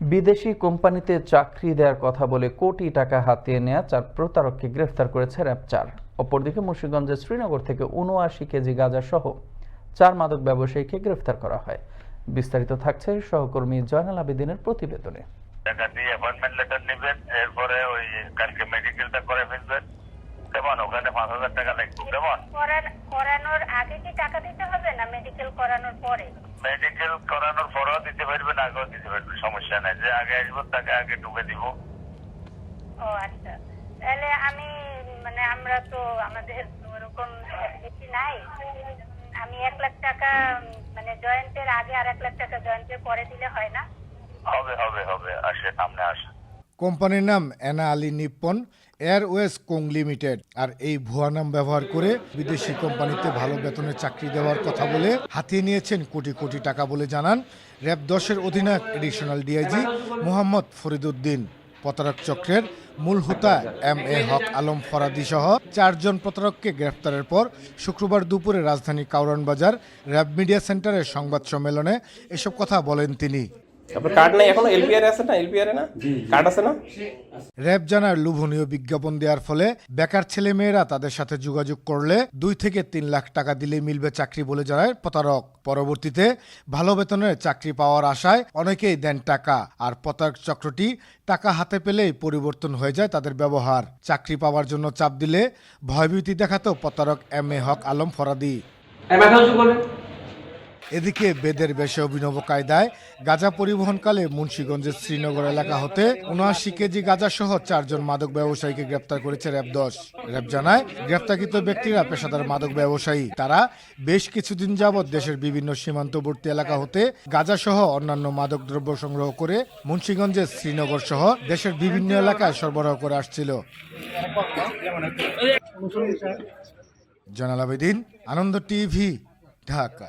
বিদেশি কোম্পানিতে চাকরি দেওয়ার কথা বলে কোটি টাকা হাতিয়ে নেয়া চার প্রতারককে গ্রেফতার করেছে র্যাব চার অপরদিকে মুন্সিগঞ্জের শ্রীনগর থেকে উনআশি কেজি গাঁজা সহ চার মাদক ব্যবসায়ীকে গ্রেফতার করা হয়। বিস্তারিত থাকছে সহকর্মী জয়নাল আবেদিনের প্রতিবেদনে। এরপরে ওই মেডিকেলটা করে ফেলবেন কেমন ওখানে পাঁচ হাজার টাকা লাগবে কেমন? করানোর আগে কি টাকা দিতে হবে না মেডিকেল করানোর পরে? মেডিকেল করানোর পরেও দিতে পারবেন আগেও দিতে পারবেন সমস্যা নাই যে আগে আসব তাকে আগে ঢুকে দিব। ও আচ্ছা তাহলে আমি মানে আমরা তো আমাদের ওরকম বেশি নাই আমি এক লাখ টাকা মানে জয়েন্টের আগে আর এক লাখ টাকা জয়েন্টের পরে দিলে হয় না? হবে হবে হবে আসে সামনে আসে। কোম্পানির নাম ANA All Nippon Airways Co Limited. আর এই ভুয়া নাম ব্যবহার করে বিদেশি কোম্পানিতে ভালো বেতনে চাকরি দেওয়ার কথা বলে হাতিয়ে নিয়েছেন কোটি কোটি টাকা বলে জানান র্যাব দশের অধিনায়ক এডিশনাল ডিআইজি মোহাম্মদ ফরিদুদ্দিন প্রতারক চক্রের মূল হুতা এম এ হক আলম ফরাদি সহ চারজন প্রতারককে গ্রেফতারের পর শুক্রবার দুপুরে রাজধানী কাউরান বাজার র্যাব মিডিয়া সেন্টারের সংবাদ সম্মেলনে এসব কথা বলেন তিনি। আপনার কার্ড নাই এখনও? এলপিআর আছে না? এলপিআর না? কার্ড আছে না? র্যাব জানার লোভনীয় বিজ্ঞাপন দেওয়ার ফলে বেকার ছেলেমেয়েরা তাদের সাথে যোগাযোগ করলে দুই থেকে তিন লাখ টাকা দিলে মিলবে চাকরি বলে জানায় প্রতারক। পরবর্তীতে ভালো বেতনের চাকরি পাওয়ার আশায় অনেকেই দেন টাকা আর প্রতারক চক্রটি টাকা হাতে পেলেই পরিবর্তন হয়ে যায় তাদের ব্যবহার। চাকরি পাওয়ার জন্য চাপ দিলে ভয়ভীতি দেখাতো প্রতারক এম এ হক আলম ফরাদি। এদিকে বেদের বেশে অভিনব কায়দায় গাঁজা পরিবহনকালে মুন্সীগঞ্জের শ্রীনগর এলাকা হতে উনআশি কেজি গাঁজা সহ চারজন মাদক ব্যবসায়ীকে গ্রেপ্তার করেছে র্যাব দশ। র্যাব জানায়, গ্রেপ্তারকৃত ব্যক্তিরা পেশাদার মাদক ব্যবসায়ী। তারা বেশ কিছুদিন যাবৎ দেশের বিভিন্ন সীমান্তবর্তী এলাকা হতে গাঁজা সহ অন্যান্য মাদক দ্রব্য সংগ্রহ করে মুন্সীগঞ্জের শ্রীনগর সহ দেশের বিভিন্ন এলাকায় সরবরাহ করে আসছিল। জনাল আবেদিন আনন্দ টিভি, ঢাকা।